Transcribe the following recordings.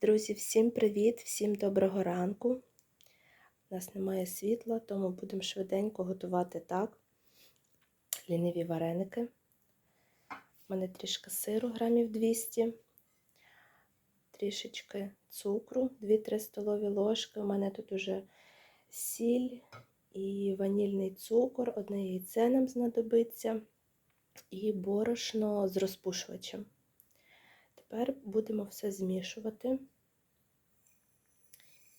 Друзі, всім привіт, всім доброго ранку. У нас немає світла, тому будемо швиденько готувати так. Ліниві вареники. У мене трішки сиру, грамів 200, трішечки цукру, 2-3 столові ложки. У мене тут уже сіль і ванільний цукор, одне яйце нам знадобиться, і борошно з розпушувачем. Тепер будемо все змішувати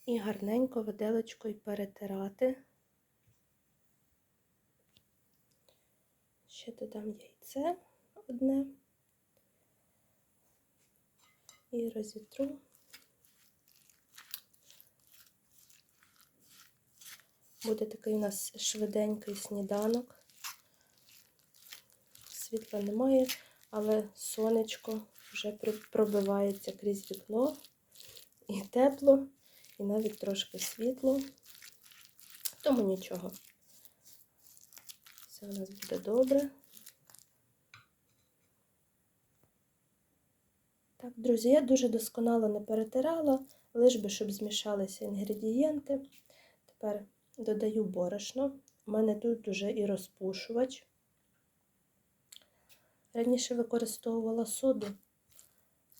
і гарненько виделочкою перетирати. Ще додам яйце одне і розітру. Буде такий у нас швиденький сніданок. Світла немає, але сонечко вже пробивається крізь вікно, і тепло, і навіть трошки світло, тому нічого. Все у нас буде добре. Так, друзі, я дуже досконало не перетирала, лиш би, щоб змішалися інгредієнти. Тепер додаю борошно. У мене тут вже і розпушувач. Раніше використовувала соду,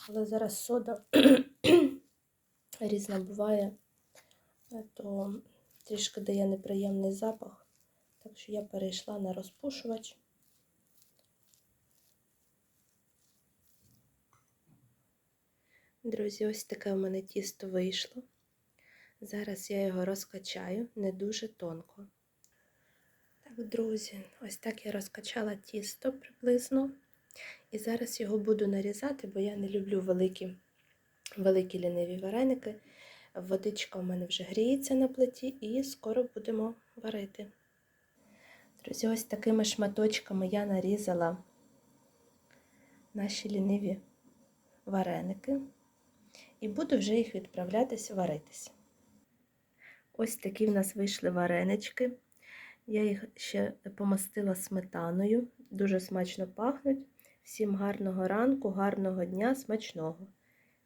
але зараз сода різна буває, то трішки дає неприємний запах. Так що я перейшла на розпушувач. Друзі, ось таке у мене тісто вийшло. Зараз я його розкачаю не дуже тонко. Так, друзі, ось так я розкачала тісто приблизно. І зараз його буду нарізати, бо я не люблю великі великі ліниві вареники. Водичка у мене вже гріється на плиті і скоро будемо варити. Друзі, ось такими шматочками я нарізала наші ліниві вареники і буду вже їх відправлятися варитися. Ось такі в нас вийшли варенички. Я їх ще помастила сметаною, дуже смачно пахнуть. Всім гарного ранку, гарного дня, смачного!